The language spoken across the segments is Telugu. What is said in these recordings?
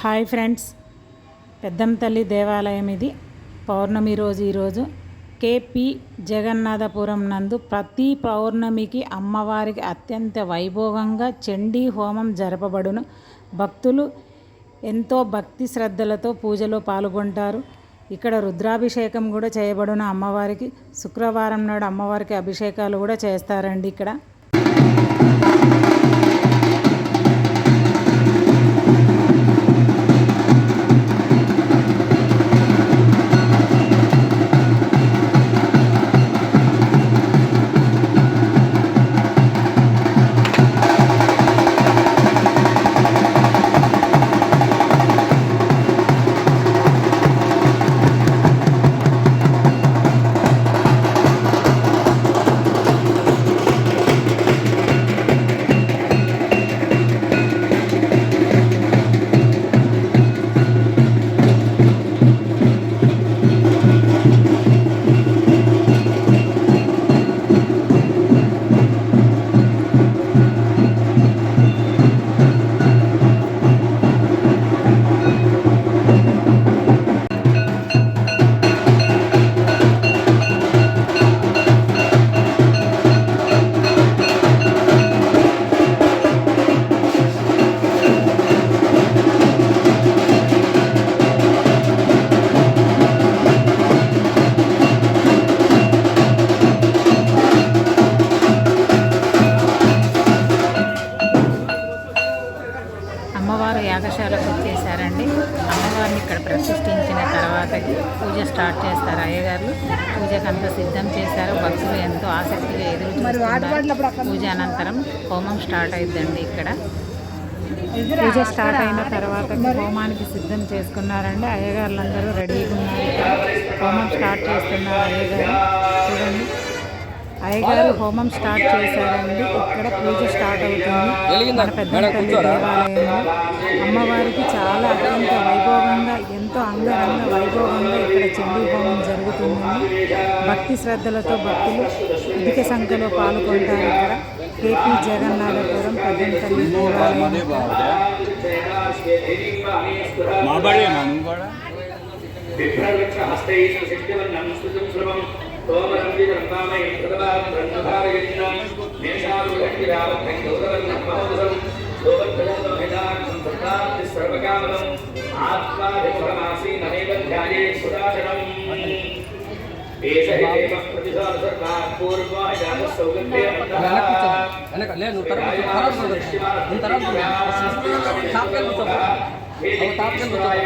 Hi friends. పెద్దంతల్లి దేవాలయం ఇది. పౌర్ణమి రోజు ఈరోజు కేపి జగన్నాథపురం నందు ప్రతి పౌర్ణమికి అమ్మవారికి అత్యంత వైభోగంగా చండీ హోమం జరపబడును. భక్తులు ఎంతో భక్తి శ్రద్ధలతో పూజలో పాల్గొంటారు. ఇక్కడ రుద్రాభిషేకం కూడా చేయబడును అమ్మవారికి. శుక్రవారం నాడు అమ్మవారికి అభిషేకాలు కూడా చేస్తారండి ఇక్కడ. అమ్మవారు యాగశాలకు వచ్చేసారండి. అమ్మవారిని ఇక్కడ ప్రతిష్ఠించిన తర్వాతకి పూజ స్టార్ట్ చేస్తారు. అయ్యగారు పూజకు అంతా సిద్ధం చేశారు భక్తులు ఎంతో ఆసక్తిగా ఎదురు చూస్తున్నారు. పూజ అనంతరం హోమం స్టార్ట్ అయిద్దండి ఇక్కడ. పూజ స్టార్ట్ అయిన తర్వాత హోమానికి సిద్ధం చేసుకున్నారండి. అయ్యగారులందరూ రెడీగా ఉన్నారు. హోమం స్టార్ట్ చేస్తున్నారు అయ్యగారు. చూడండి. అయ్యగారు హోమం స్టార్ట్ చేశారండి. ఇక్కడ పూజ స్టార్ట్ అవుతుంది. మన దేవాలయంలో అమ్మవారికి చాలా అత్యంత వైభవంగా ఎంతో అంగరంగ వైభవంగా ఇక్కడ చండీ హోమం జరుగుతుందండి. భక్తి శ్రద్ధలతో భక్తులు అధిక సంఖ్యలో పాల్గొంటారు ఇక్కడ. కేపీ జగన్నాథపురం పెద్దంతల్లి దేవాలయం. మా బడి మనం కూడా వెనక లే నువ్వు తర్వాత తర్వాత కూర్చో. నేను తర్వాత కూర్చో. టాప్కి కూర్చో అవి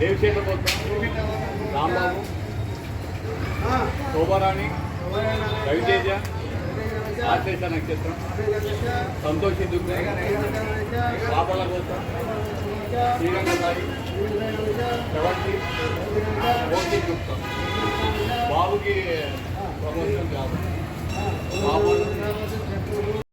దేవశేఖర్ రాంబాబు శోభారాణి రవితేజ ఆశేష నక్షత్రం సంతోషి దుర్గ పాపల కోసం శ్రీరంగసాయి ప్రవర్తి మోదీ గుప్తా. బాబుకి ప్రమోషన్ కాదు బాబు.